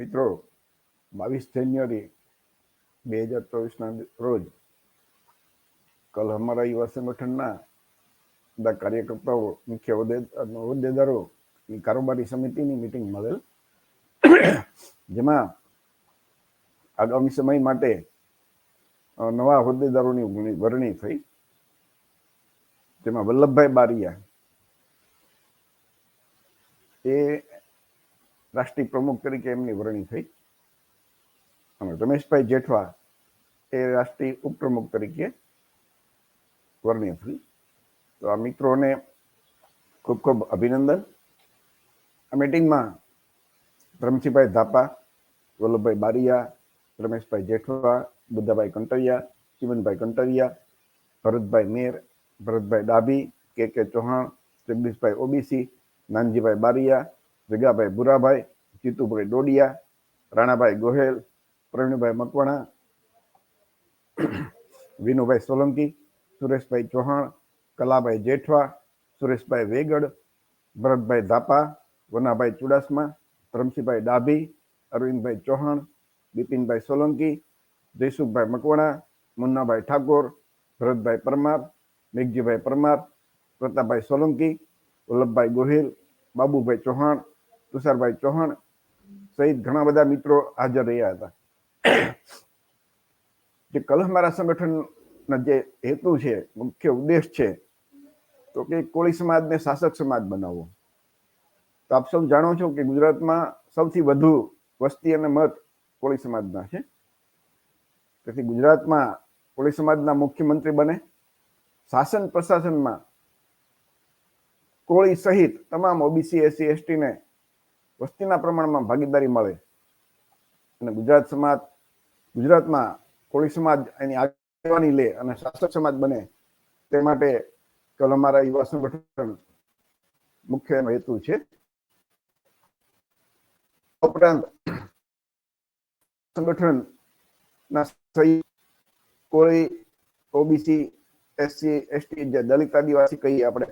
મિત્રો, બાવીસ જાન્યુઆરી બે હજાર ચોવીસના રોજ કલ અમારા યુવા સંગઠનના બધા કાર્યકર્તાઓ, મુખ્ય હોદ્દે- હોદ્દેદારોની કારોબારી સમિતિની મિટિંગ મળેલ. જેમાં આગામી સમય માટે નવા હોદ્દેદારોની વરણી થઈ. જેમાં વલ્લભભાઈ બારિયા એ રાષ્ટ્રીય પ્રમુખ તરીકે એમની વરણી થઈ. અને રમેશભાઈ જેઠવા એ રાષ્ટ્રીય ઉપપ્રમુખ તરીકે વરણી થઈ. તો આ મિત્રોને ખૂબ ખૂબ અભિનંદન. આ મિટિંગમાં રમશીભાઈ ધાપા, વલ્લભભાઈ બારિયા, રમેશભાઈ જેઠવા, બુદ્ધાભાઈ કંટરિયા, ચીમનભાઈ કંટરિયા, ભરતભાઈ મેર, Bharatbhai Dabhi, K K Chauhan, Jagdishbhai OBC, Nanjibhai Bariya Jagabhai Bhurabhai, Jitubhai Dodiya, Ranabhai Gohel, Pravinbhai Makwana, Vinubhai Solanki, Sureshbhai Chauhan, Kalabhai Jethva, Sureshbhai Vegad, Bharatbhai Dhapa, Vanabhai Chudasama, Dharamsinhbhai Dabhi, Arvindbhai Chauhan, Bipinbhai Solanki, Jaysukhbhai Makwana, Munnabhai Thakor, Bharatbhai Parmar, Meghjibhai Parmar, Pratapbhai Solanki, Vallabhbhai Gohil, Babubhai Chauhan Tusharbhai Chauhan સહિત ઘણા બધા મિત્રો હાજર રહ્યા હતા. જે કલહ મારા સંગઠનના જે હેતુ છે, મુખ્ય ઉદ્દેશ છે, તો કે કોળી સમાજને શાસક સમાજ બનાવવો. તો આપ સૌ જાણો છો કે ગુજરાતમાં સૌથી વધુ વસ્તી અને મત કોળી સમાજના છે. તેથી ગુજરાતમાં કોળી સમાજના મુખ્યમંત્રી બને, શાસન પ્રશાસનમાં કોળી સહિત તમામ ઓબીસી, એસસી, એસટીને વસ્તીના પ્રમાણમાં ભાગીદારી મળે. અને ગુજરાત સમાજ, ગુજરાતમાં કોળી સમાજ એની આગેવાની લે અને શાસક સમાજ બને, તે માટે કલ અમારા યુવા સંગઠન મુખ્ય એનો હેતુ છે. ઉપરાંત સંગઠનના સહી કોળી ઓબીસી, એસસી, એસટી જે દલિત આદિવાસી કહીએ આપણે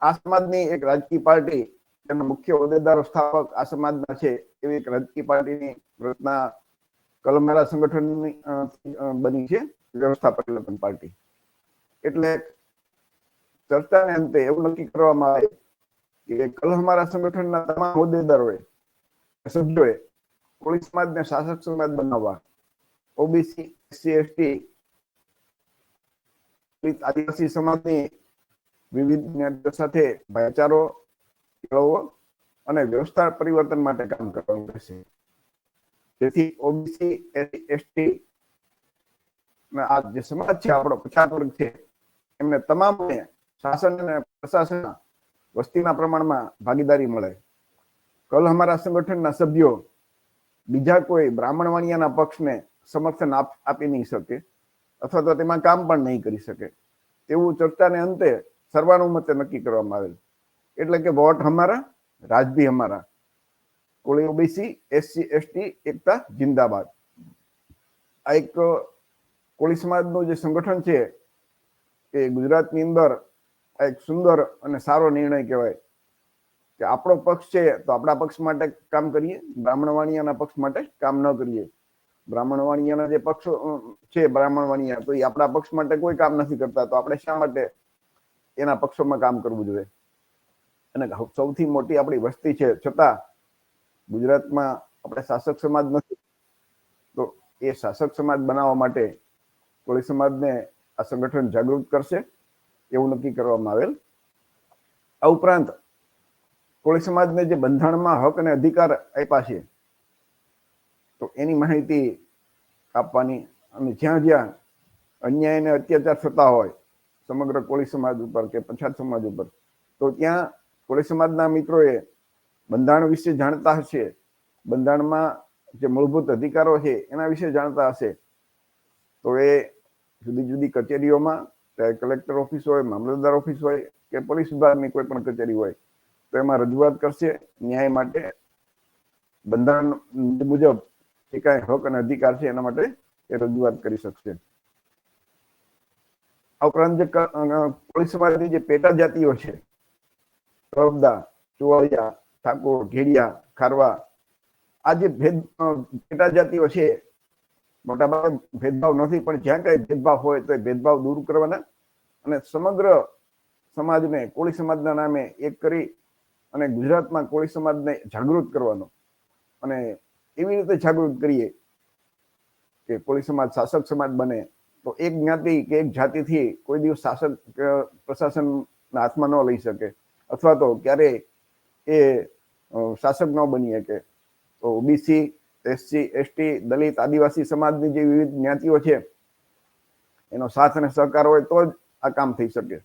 આ સમાજની એક રાજકીય પાર્ટી તેના મુખ્ય હોદ્દેદારો સ્થાપક આ સમાજના છે એવી રાજકીય પાર્ટીની રચના કલમેરા સંગઠનની બની છે, વ્યવસ્થાપક લગ્ન પાર્ટી. એટલે ચર્ચાને અંતે એવું નક્કી કરવામાં આવે કે કલહમારા સંગઠનના તમામ હોદ્દેદારોએ, સભ્યોએ કોળી સમાજને શાસક સમાજ બનાવવા, ઓબીસી, એસસી, એસટી આદિવાસી સમાજની વિવિધ સાથે ભાઈચારો કેળવવો અને વ્યવસ્થા પરિવર્તન માટે કામ કરવાનું રહેશે. જેથી ઓબીસી એસટી આ જે સમાજ છે, આપણો પછાત વર્ગ છે, એમને તમામને શાસન અને પ્રશાસન વસ્તીના પ્રમાણમાં ભાગીદારી મળે. કલ અમારા સંગઠનના સભ્યો બીજા કોઈ બ્રાહ્મણ વાણિયાના પક્ષને સમર્થન આપી નહીં શકે અથવા તો તેમાં કામ પણ નહીં કરી શકે. તેવું ચર્ચાને અંતે સર્વાનુમતે નક્કી કરવામાં આવેલ એટલે કે વોટ હમારા રાજ ભી હમારા કોળી ઓબીસી એસસી એસટી એકતા, જિંદાબાદ. આ એક કોળી સમાજનું જે સંગઠન છે, એ ગુજરાતની અંદર આ એક સુંદર અને સારો નિર્ણય કહેવાય. કે આપણો પક્ષ છે, તો આપણા પક્ષ માટે કામ કરીએ બ્રાહ્મણ વાણિયાના પક્ષ માટે કામ ન કરીએ. બ્રાહ્મણ વાણિયાના જે પક્ષો છે બ્રાહ્મણ વાણિયા તો એ આપણા પક્ષ માટે કોઈ કામ નથી કરતા, તો આપણે શા માટે એના પક્ષોમાં કામ કરવું જોઈએ? અને સૌથી મોટી આપણી વસ્તી છે. છતાં ગુજરાતમાં આપણે શાસક સમાજ નથી. તો એ શાસક સમાજ બનાવવા માટે કોળી સમાજને આ સંગઠન જાગૃત કરશે એવું નક્કી કરવામાં આવેલ. આ ઉપરાંત કોળી સમાજને જે બંધારણમાં હક અને અધિકાર આપ્યા છે, તો એની માહિતી આપવાની અને જ્યાં જ્યાં અન્યાય અને અત્યાચાર થતા હોય સમગ્ર કોળી સમાજ ઉપર કે પછાત સમાજ ઉપર, તો ત્યાં કોળી સમાજના મિત્રોએ બંધારણ વિશે જાણતા હશે. બંધારણમાં જે મૂળભૂત અધિકારો છે, એના વિશે જાણતા હશે. તો એ જુદી જુદી કચેરીઓમાં, ચાહે કલેક્ટર ઓફિસ હોય, મામલતદાર ઓફિસ હોય કે પોલીસ વિભાગની કોઈ પણ કચેરી હોય, તો એમાં રજૂઆત કરશે ન્યાય માટે બંધારણ મુજબ જે કાંઈ હક અને અધિકાર છે, એના માટે એ રજૂઆત કરી શકશે. આ ઉપરાંત જે પોલીસ સમાજની જે પેટા જાતિઓ છે રબદા ચુવાડિયા ઠાકોર, ઘેડિયા, ખારવા આ જે ભેદ પેટા જાતિઓ છે, મોટાભાગે ભેદભાવ નથી, પણ જ્યાં કઈ ભેદભાવ હોય તો એ ભેદભાવ દૂર કરવાના અને સમગ્ર સમાજને, કોળી સમાજના નામે એક કરી અને ગુજરાતમાં કોળી સમાજને જાગૃત કરવાનો અને એવી રીતે જાગૃત કરીએ કે કોળી સમાજ શાસક સમાજ બને તો એક જ્ઞાતિ કે એક જાતિથી કોઈ દિવસ શાસક પ્રશાસનના હાથમાં ન લઈ શકે. અથવા તો ક્યારે એ શાસક ન બની શકે. તો OBC, SC, ST, Dalit, Adivasi સમાજની જે વિવિધ જ્ઞાતિઓ છે, એનો સાથ અને સહકાર હોય તો જ આ કામ થઈ શકે.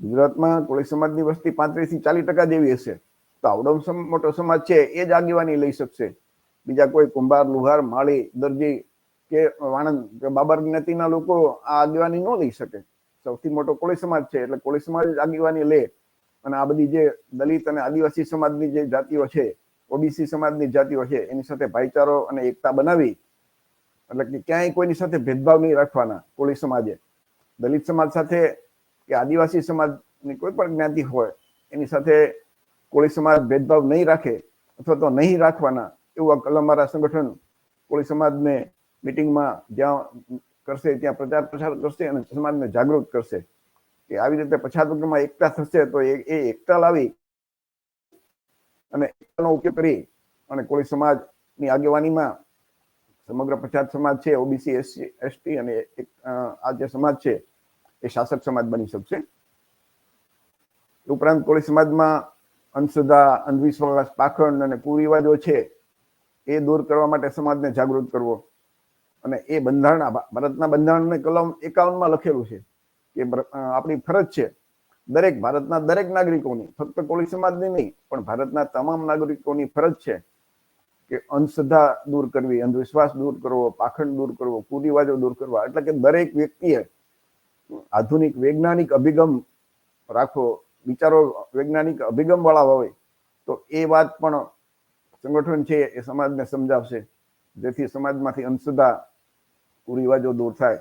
ગુજરાતમાં કોળી સમાજની વસ્તી પાંત્રીસથી ચાલીસ ટકા જેવી હશે, તો આવડો મોટો સમાજ છે એ જ આગેવાની લઈ શકશે. બીજા કોઈ કુંભાર, લુહાર, માળી, દરજી કે વાણંદ કે બાબર જ્ઞાતિના લોકો આ આગેવાની ન લઈ શકે. સૌથી મોટો કોળી સમાજ છે, એટલે કોળી સમાજ આગેવાની લે. અને આ બધી જે દલિત અને આદિવાસી સમાજની જે જાતિઓ છે, ઓબીસી સમાજની જાતિઓ છે, એની સાથે ભાઈચારો અને એકતા બનાવી, એટલે કે ક્યાંય કોઈની સાથે ભેદભાવ નહીં રાખવાના કોળી સમાજે. દલિત સમાજ સાથે કે આદિવાસી સમાજની કોઈ પણ જ્ઞાતિ હોય, એની સાથે કોળી સમાજ ભેદભાવ નહીં રાખે અથવા તો નહીં રાખવાના એવું આ કલમારા સંગઠન કોળી સમાજને મિટિંગમાં જ્યાં કરશે ત્યાં પ્રચાર પ્રસાર કરશે અને સમાજને જાગૃત કરશે. કે આવી રીતે પછાત વર્ગમાં એકતા થશે તો એ એકતા લાવી અને એકતાનો ઉપયોગ કરી અને કોળી સમાજની આગેવાનીમાં સમગ્ર પછાત સમાજ છે, ઓબીસી, એસસી, એસટી અને આ જે સમાજ છે એ શાસક સમાજ બની શકશે. ઉપરાંત કોળી સમાજમાં અંધશ્રદ્ધા, અંધવિશ્વાસ, પાખંડ અને કુરિવાજો છે એ દૂર કરવા માટે સમાજને જાગૃત કરવો અને એ બંધારણ ભારતના બંધારણને કલમ એકાવનમાં લખેલું છે. કે આપણી ફરજ છે. દરેક ભારતના દરેક નાગરિકોની, ફક્ત કોળી સમાજની નહીં, પણ ભારતના તમામ નાગરિકોની ફરજ છે કે અંધશ્રદ્ધા દૂર કરવી, અંધવિશ્વાસ દૂર કરવો, પાખંડ દૂર કરવો, કુરિવાજો દૂર કરવા. એટલે કે દરેક વ્યક્તિએ આધુનિક વૈજ્ઞાનિક અભિગમ રાખો વિચારો વૈજ્ઞાનિક અભિગમ વાળા હોય, તો એ વાત પણ સંગઠન છે એ સમાજને સમજાવશે. જેથી સમાજમાંથી અંધશ્રદ્ધા, કુરિવાજો દૂર થાય.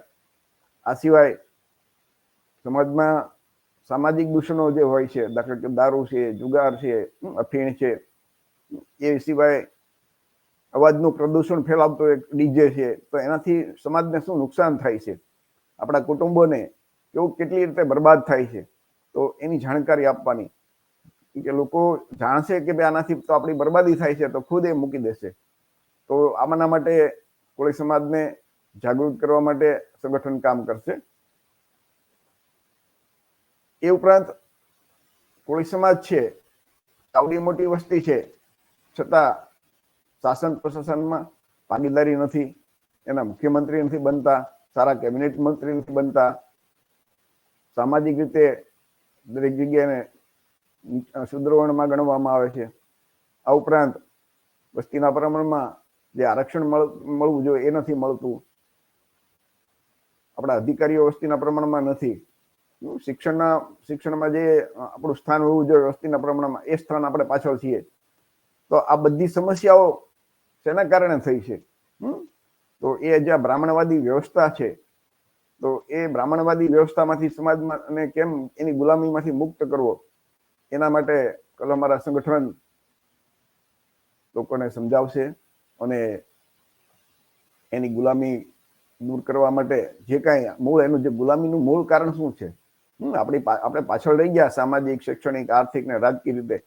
આ સિવાય સમાજમાં સામાજિક દૂષણો જે હોય છે, દાખલા કે દારૂ છે, જુગાર છે અફીણ છે, એ સિવાય અવાજનું પ્રદૂષણ ફેલાવતો એક ડીજે છે, તો એનાથી સમાજને શું નુકસાન થાય છે? આપણા કુટુંબોને કેવું કેટલી રીતે બરબાદ થાય છે? તો એની જાણકારી આપવાની. કે લોકો જાણશે કે ભાઈ આનાથી તો આપણી બરબાદી થાય છે, તો ખુદ એ મૂકી દેશે. તો આમાંના માટે કોળી સમાજને જાગૃત કરવા માટે સંગઠન કામ કરશે. એ ઉપરાંત કોળી સમાજ છે આવડી મોટી વસ્તી છે, છતાં શાસન પ્રશાસનમાં ભાગીદારી નથી, એના મુખ્યમંત્રી નથી બનતા, સારા કેબિનેટ મંત્રી નથી બનતા. સામાજિક રીતે દરેક જગ્યાએ સુદ્રવણમાં ગણવામાં આવે છે. આ ઉપરાંત વસ્તીના પ્રમાણમાં જે આરક્ષણ મળવું જોઈએ એ નથી મળતું. આપણા અધિકારીઓ વસ્તીના પ્રમાણમાં નથી. શિક્ષણના, શિક્ષણમાં જે આપણું સ્થાન હોવું જોઈએ, વસ્તીના પ્રમાણમાં, એ સ્થાન આપણે પાછળ છીએ. તો આ બધી સમસ્યાઓ શેના કારણે થઈ છે? તો એ જે બ્રાહ્મણવાદી વ્યવસ્થા છે, તો એ બ્રાહ્મણવાદી વ્યવસ્થામાંથી સમાજમાં અને કેમ એની ગુલામીમાંથી મુક્ત કરવો, એના માટે કલમારા સંગઠન લોકોને સમજાવશે અને એની ગુલામી દૂર કરવા માટે જે કાંઈ મૂળ, એનું જે ગુલામીનું મૂળ કારણ શું છે? આપણી આપણે પાછળ રહી ગયા સામાજિક, શૈક્ષણિક, આર્થિક ને રાજકીય રીતે.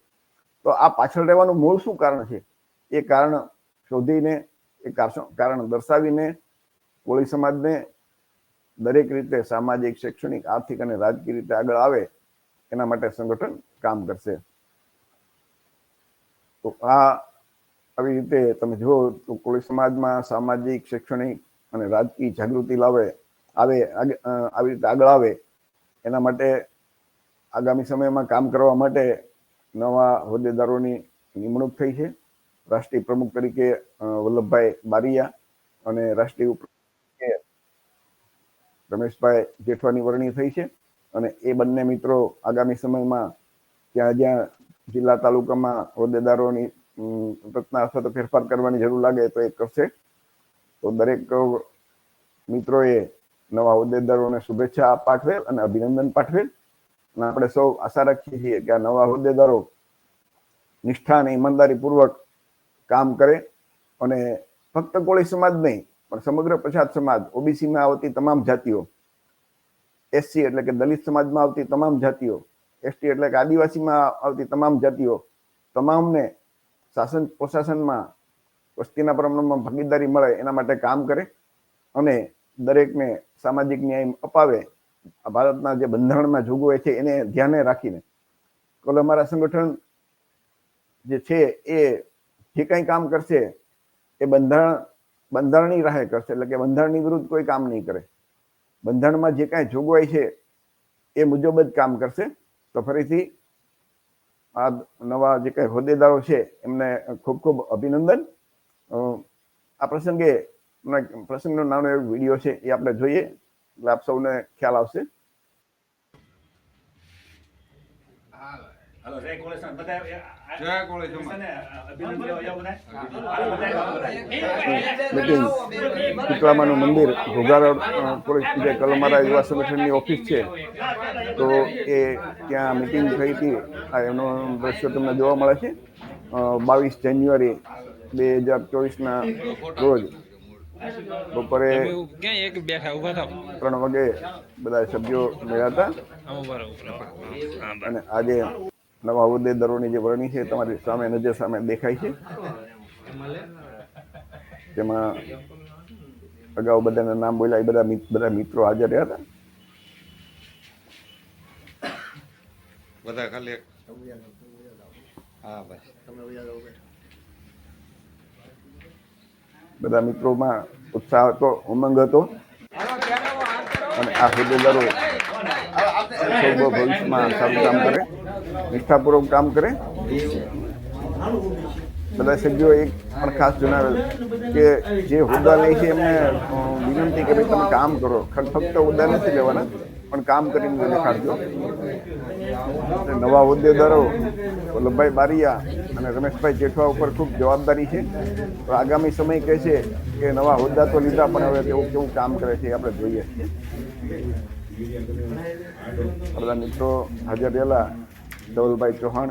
તો આ પાછળ રહેવાનું મૂળ શું કારણ છે? એ કારણ શોધીને, એ કારણ દર્શાવીને કોળી સમાજને દરેક રીતે સામાજિક, શૈક્ષણિક, આર્થિક અને રાજકીય રીતે આગળ આવે, એના માટે સંગઠન કામ કરશે. તો આ આવી રીતે તમે જુઓ તો કોળી સમાજમાં સામાજિક, શૈક્ષણિક અને રાજકીય જાગૃતિ લાવે, આવે આવી રીતે આગળ આવે એના માટે આગામી સમયમાં કામ કરવા માટે નવા હોદ્દેદારોની નિમણૂક થઈ છે. રાષ્ટ્રીય પ્રમુખ તરીકે વલ્લભભાઈ બારિયા અને રાષ્ટ્રીય ઉપ રમેશભાઈ જેઠવાની વરણી થઈ છે અને એ બંને મિત્રો આગામી સમયમાં ત્યાં જ્યાં જિલ્લા તાલુકામાં હોદ્દેદારોની રચના અથવા તો ફેરફાર કરવાની જરૂર લાગે તો એ કરશે. તો દરેક મિત્રોએ નવા હોદ્દેદારોને શુભેચ્છા પાઠવેલ અને અભિનંદન પાઠવેલ. અને આપણે સૌ આશા રાખીએ છીએ કે આ નવા હોદ્દેદારો નિષ્ઠા અને ઈમાનદારી પૂર્વક કામ કરે અને ફક્ત કોળી સમાજ નહીં, પણ સમગ્ર પછાત સમાજ, ઓબીસીમાં આવતી તમામ જાતિઓ, એસસી એટલે કે દલિત સમાજમાં આવતી તમામ જાતિઓ, એસટી એટલે કે આદિવાસીમાં આવતી તમામ જાતિઓ, તમામને શાસન પ્રશાસનમાં વસ્તીના પ્રમાણમાં ભાગીદારી મળે એના માટે કામ કરે અને દરેકને સામાજિક ન્યાય અપાવે ભારતના જે બંધારણમાં જોગવાઈ છે એને ધ્યાને રાખીને. કોલ અમારા સંગઠન જે છે એ જે કંઈ કામ કરશે, એ બંધારણ, બંધારણની રાહે કરશે. એટલે કે બંધારણની વિરુદ્ધ કોઈ કામ નહીં કરે. બંધારણમાં જે કાંઈ જોગવાઈ છે, એ મુજબ જ કામ કરશે. તો ફરીથી આ નવા જે કાંઈ હોદ્દેદારો છે, એમને ખૂબ ખૂબ અભિનંદન. આ પ્રસંગે પ્રસંગનો નાનો એક વીડિયો છે એ આપણે જોઈએ. એટલે આપ સૌને ખ્યાલ આવશે. હાલો જય બધા મંદિર ઘોઘારોડ પોલીસ જે કલમારા યુવા સંગઠનની ઓફિસ છે. તો એ ત્યાં મિટિંગ થઈ હતી. આ એનો દ્રશ્ય તમને જોવા મળે છે. બાવીસ જાન્યુઆરી બે હજાર ચોવીસના રોજ. બપોરે એક બેઠા ઊભા થાવ ત્રણ વાગે બધા સભ્યો મળ્યા હતા. અને આજે નવા હોદ્દેદારોની જે વરણી છે તમારી સામે નજર સામે દેખાય છે. તેમાં અગાઉ બધાના નામ બોલ્યા એ બધા બધા મિત્રો હાજર રહ્યા હતા. બધા ખાલી હા બસ. બધા મિત્રોમાં ઉત્સાહ હતો, ઉમંગ હતો. અને આ હોદ્દેદારો ભવિષ્યમાં સારું કામ કરે, નિષ્ઠાપૂર્વક કામ કરે. બધા સભ્યો એક પણ ખાસ જણાવેલ કે જે હોદ્દા લે છે એમને વિનંતી કે ભાઈ તમે કામ કરો. ફક્ત હોદ્દા નથી લેવાના. પણ કામ કરીને દેખાડજો. નવા હોદ્દેદારો, વલ્લભભાઈ બારિયા અને રમેશભાઈ જેઠવા ઉપર ખૂબ જવાબદારી છે. આગામી સમય કહે છે કે નવા હોદ્દા તો લીધા, પણ હવે તેઓ કેવું કામ કરે છે આપણે જોઈએ. બધા મિત્રો, હાજર રહેલા ધવલભાઈ ચૌહાણ.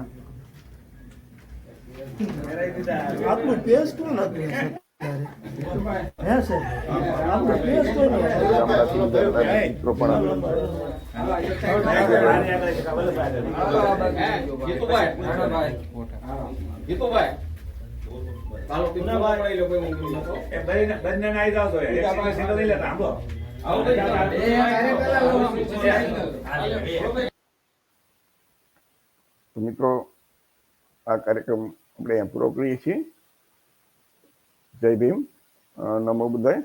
આપનું પેજ કોણ મિત્રો પણ એ બંને- આવી જાઓ તો નહીં લેતા. તો આ કાર્યક્રમ આપણે અહીંયા પૂરો કરીએ છીએ જય ભીમ. નમો બુદ્ધાય.